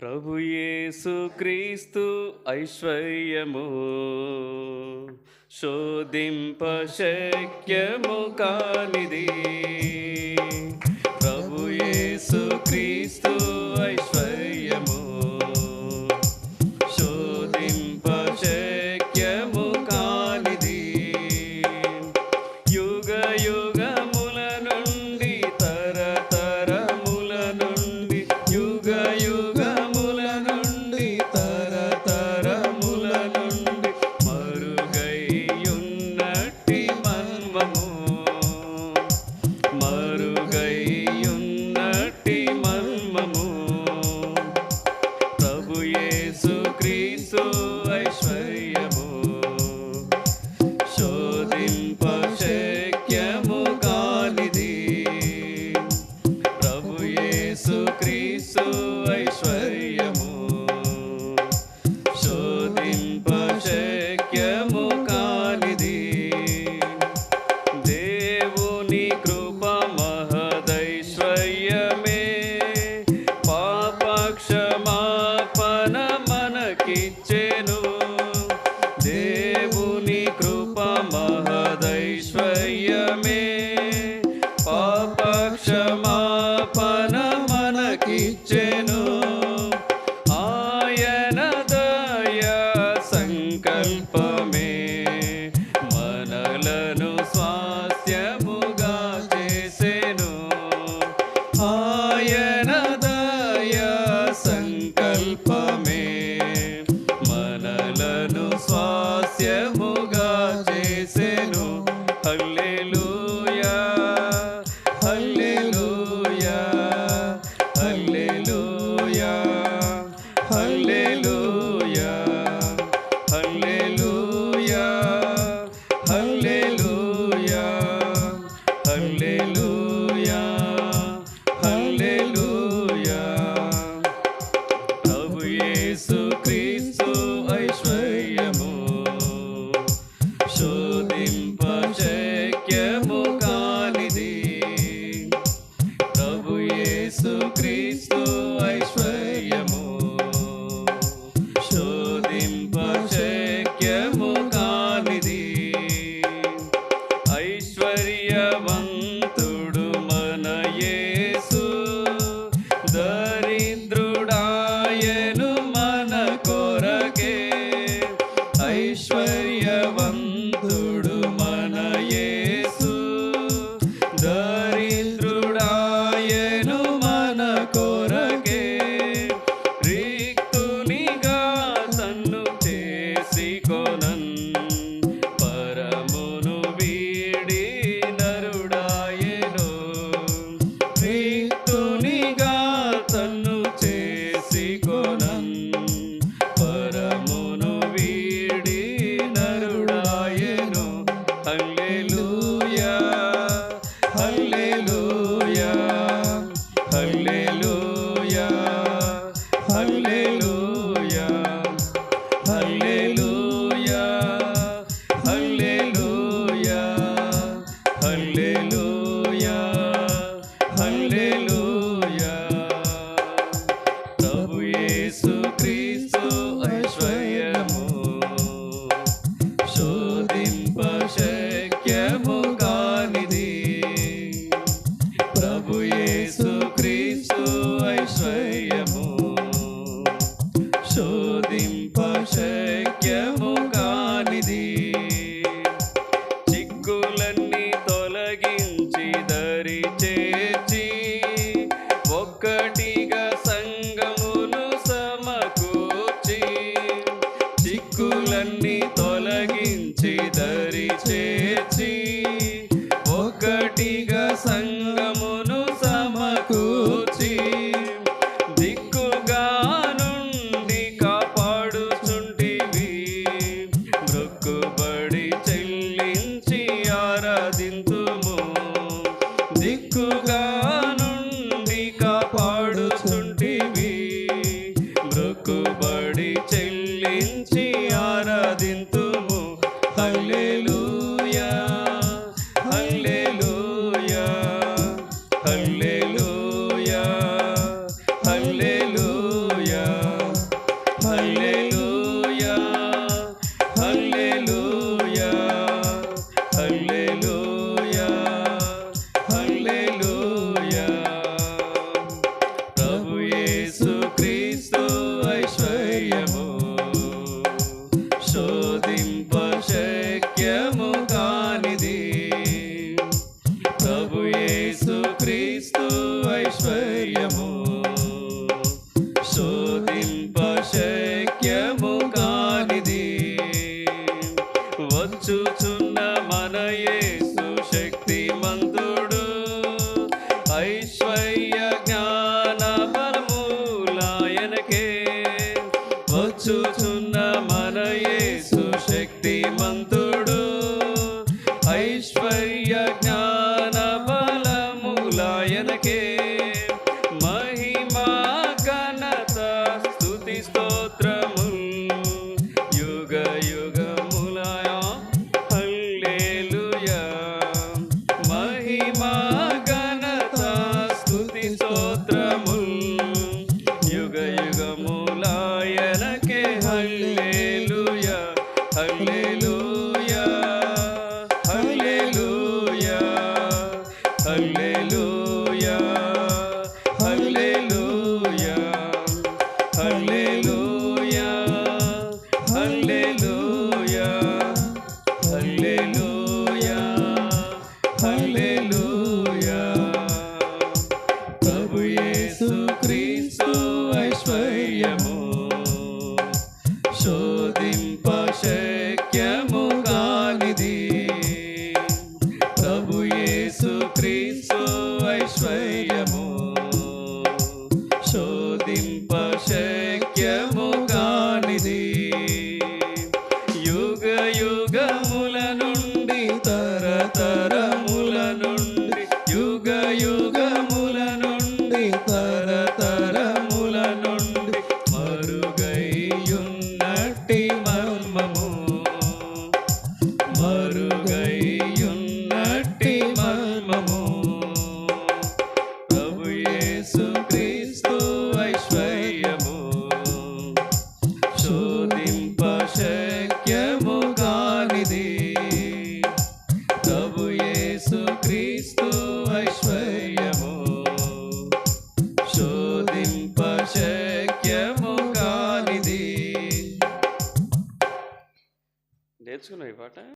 ప్రభుయేసు క్రీస్తు ఐశ్వర్యము శోధింప శక్యము కానిది. yeah. Cristo. Hallelujah. ಸಿದರಿಚೇ go. पुष्पयज्ञा Garuda.